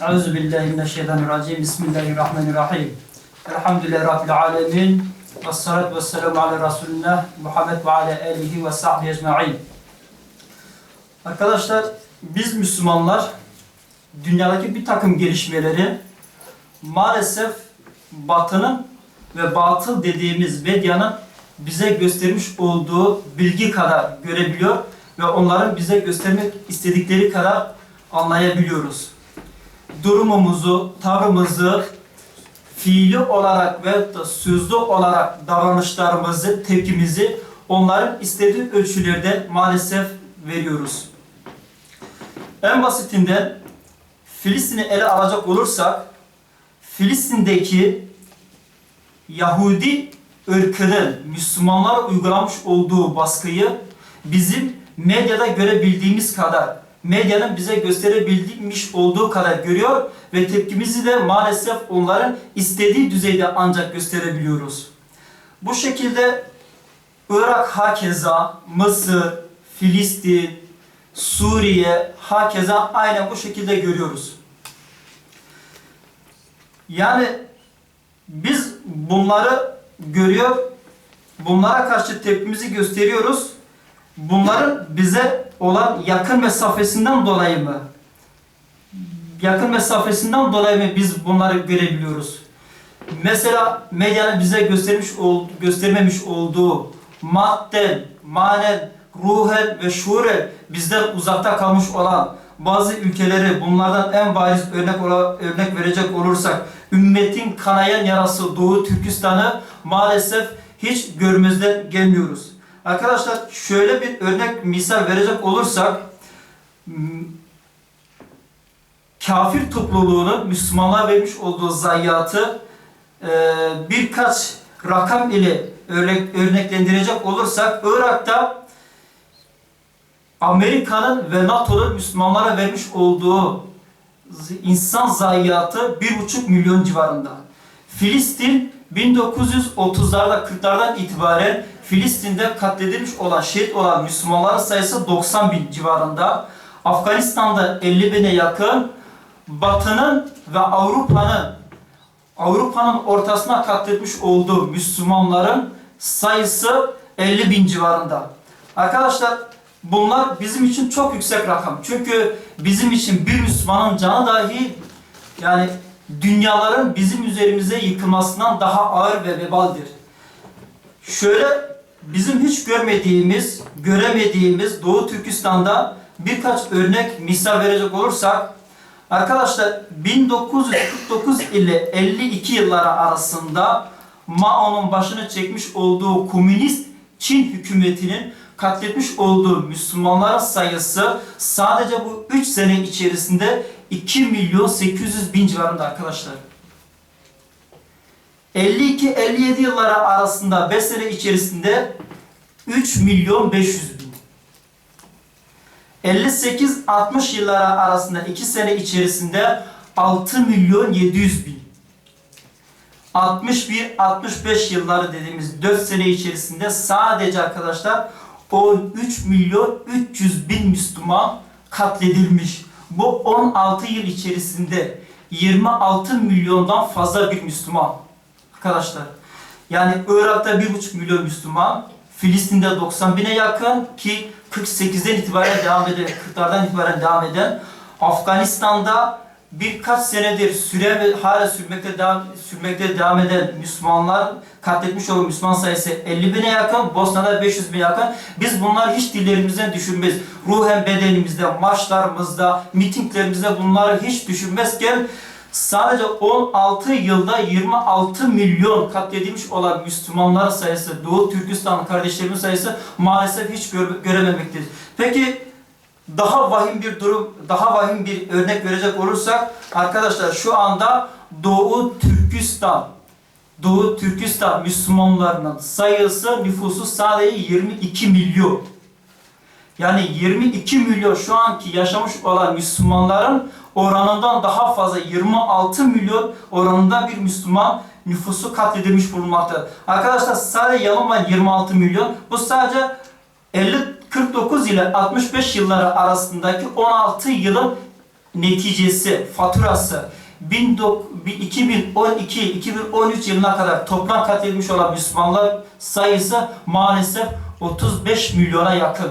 Euzu billahi mineşşeytanirracim. Bismillahirrahmanirrahim. Elhamdülillahi rabbil alamin. Ves salatu vesselamu ala Resulillah Muhammed ve ala alihi ve sahbihi ecmaîn. Arkadaşlar biz Müslümanlar dünyadaki bir takım gelişmeleri maalesef batının ve batıl dediğimiz medyanın bize göstermiş olduğu bilgi kadar görebiliyor ve onların bize göstermek istedikleri kadar anlayabiliyoruz. Durumumuzu, tavrımızı, fiili olarak ve da sözlü olarak davranışlarımızı, tepkimizi onların istediği ölçülerde maalesef veriyoruz. En basitinden Filistin'i ele alacak olursak Filistin'deki Yahudi ırkının Müslümanlara uygulamış olduğu baskıyı bizim medyada görebildiğimiz kadar, medyanın bize gösterebilmiş olduğu kadar görüyor ve tepkimizi de maalesef onların istediği düzeyde ancak gösterebiliyoruz. Bu şekilde Irak hakeza, Mısır, Filistin, Suriye hakeza aynen bu şekilde görüyoruz. Yani biz bunları görüyor, bunlara karşı tepkimizi gösteriyoruz. Bunların bize olan yakın mesafesinden dolayı mı? Yakın mesafesinden dolayı mı biz bunları görebiliyoruz? Mesela medyanın bize göstermiş ol, göstermemiş olduğu madden, manen, ruhen ve şuuren bizden uzakta kalmış olan bazı ülkeleri bunlardan en bariz örnek ola, örnek verecek olursak ümmetin kanayan yarası Doğu Türkistan'ı maalesef hiç görmezden gelmiyoruz. Arkadaşlar şöyle bir örnek misal verecek olursak kafir topluluğunun Müslümanlara vermiş olduğu zayiatı e, birkaç rakam ile örnek, örneklendirecek olursak Irak'ta Amerika'nın ve NATO'nun Müslümanlara vermiş olduğu insan zayiatı 1,5 milyon civarında. Filistin 1930'larda 40'lardan itibaren Filistin'de katledilmiş olan, şehit olan Müslümanların sayısı 90 bin civarında. Afganistan'da 50 bine yakın, Batı'nın ve Avrupa'nın Avrupa'nın ortasına katletmiş olduğu Müslümanların sayısı 50 bin civarında. Arkadaşlar bunlar bizim için çok yüksek rakam. Çünkü bizim için bir Müslümanın canı dahi yani dünyaların bizim üzerimize yıkılmasından daha ağır ve vebaldir. Şöyle bizim hiç görmediğimiz, göremediğimiz Doğu Türkistan'da birkaç örnek misal verecek olursak arkadaşlar 1949 ile 52 yılları arasında Mao'nun başını çekmiş olduğu komünist Çin hükümetinin katletmiş olduğu Müslümanların sayısı sadece bu 3 sene içerisinde 2 milyon 800 bin civarında arkadaşlar. 52-57 yılları arasında 5 sene içerisinde 3 milyon 500 bin. 58-60 yılları arasında 2 sene içerisinde 6 milyon 700 bin. 61-65 yılları dediğimiz 4 sene içerisinde sadece arkadaşlar 13 milyon 300 bin Müslüman katledilmiş. Bu 16 yıl içerisinde 26 milyondan fazla bir Müslüman. Arkadaşlar yani Irak'ta 1,5 milyon Müslüman, Filistin'de 90 bine yakın ki 48'den itibaren devam eden, 40'lardan itibaren devam eden, Afganistan'da birkaç senedir süren ve hala sürmekte devam, sürmekte devam eden Müslümanlar katletmiş olan Müslüman sayısı 50 bine yakın, Bosna'da 500 bine yakın. Biz bunları hiç dillerimizden düşünmez. Ruhen bedenimizde, marşlarımızda, mitinglerimizde bunları hiç düşünmezken sadece 16 yılda 26 milyon katledilmiş olan Müslümanlar sayısı, Doğu Türkistan kardeşlerimiz sayısı maalesef hiç gö- görememektedir. Peki daha vahim bir durum, daha vahim bir örnek verecek olursak arkadaşlar şu anda Doğu Türkistan Doğu Türkistan Müslümanlarının sayısı nüfusu sadece 22 milyon. Yani 22 milyon şu anki yaşamış olan Müslümanların oranından daha fazla 26 milyon oranında bir Müslüman nüfusu katledilmiş bulunmaktadır. Arkadaşlar sadece yanılmayın 26 milyon. Bu sadece 50 49 ile 65 yılları arasındaki 16 yılın neticesi, faturası 2012-2013 yılına kadar toplam katledilmiş olan Müslümanlar sayısı maalesef 35 milyona yakın.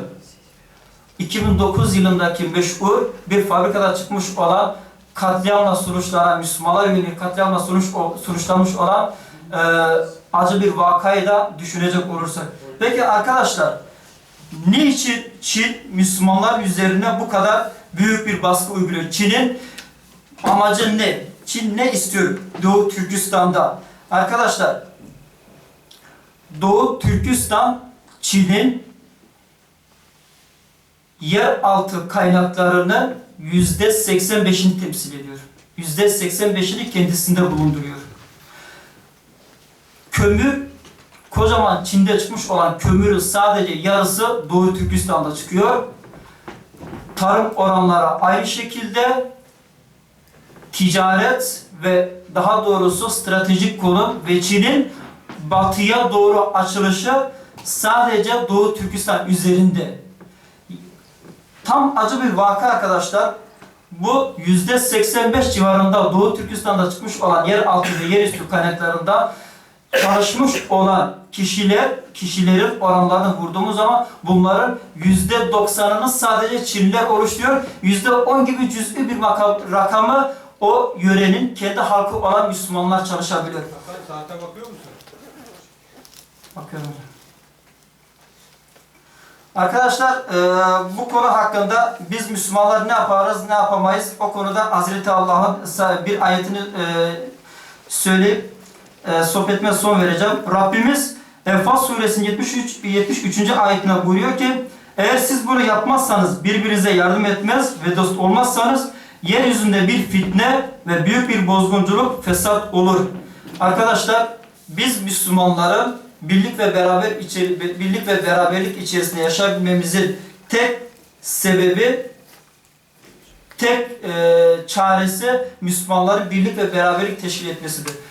2009 yılındaki meşhur bir fabrikada çıkmış olan katliamla sonuçlanan, Müslümanlar yönelik katliamla sonuç, sonuçlanmış olan e, acı bir vakayı da düşünecek olursak. Peki arkadaşlar, niçin Çin Müslümanlar üzerine bu kadar büyük bir baskı uyguluyor? Çin'in amacı ne? Çin ne istiyor Doğu Türkistan'da? Arkadaşlar, Doğu Türkistan Çin'in yeraltı kaynaklarının yüzde 85'ini temsil ediyor. Yüzde 85'ini kendisinde bulunduruyor. Kömür, kocaman Çin'de çıkmış olan kömürün sadece yarısı Doğu Türkistan'da çıkıyor. Tarım oranları aynı şekilde ticaret ve daha doğrusu stratejik konum ve Çin'in batıya doğru açılışı sadece Doğu Türkistan üzerinde. Tam acı bir vaka arkadaşlar. Bu yüzde 85 civarında Doğu Türkistan'da çıkmış olan yer altı ve yerüstü kaynaklarında çalışmış olan kişiler, kişilerin oranlarını vurduğumuz zaman bunların yüzde 90'ını sadece Çinliler oluşturuyor. Yüzde 10 gibi cüz'i bir rakamı o yörenin kendi halkı olan Müslümanlar çalışabiliyor. Saate bakıyor musun? Bakıyorum. Arkadaşlar e, bu konu hakkında biz Müslümanlar ne yaparız ne yapamayız o konuda Hazreti Allah'ın bir ayetini e, söyleyip e, sohbetime son vereceğim. Rabbimiz Enfal suresinin 73, 73. ayetine buyuruyor ki eğer siz bunu yapmazsanız birbirinize yardım etmez ve dost olmazsanız yeryüzünde bir fitne ve büyük bir bozgunculuk fesat olur. Arkadaşlar biz Müslümanların birlik ve beraber içeri, birlik ve beraberlik içerisinde yaşayabilmemizin tek sebebi tek e, çaresi Müslümanların birlik ve beraberlik teşkil etmesidir.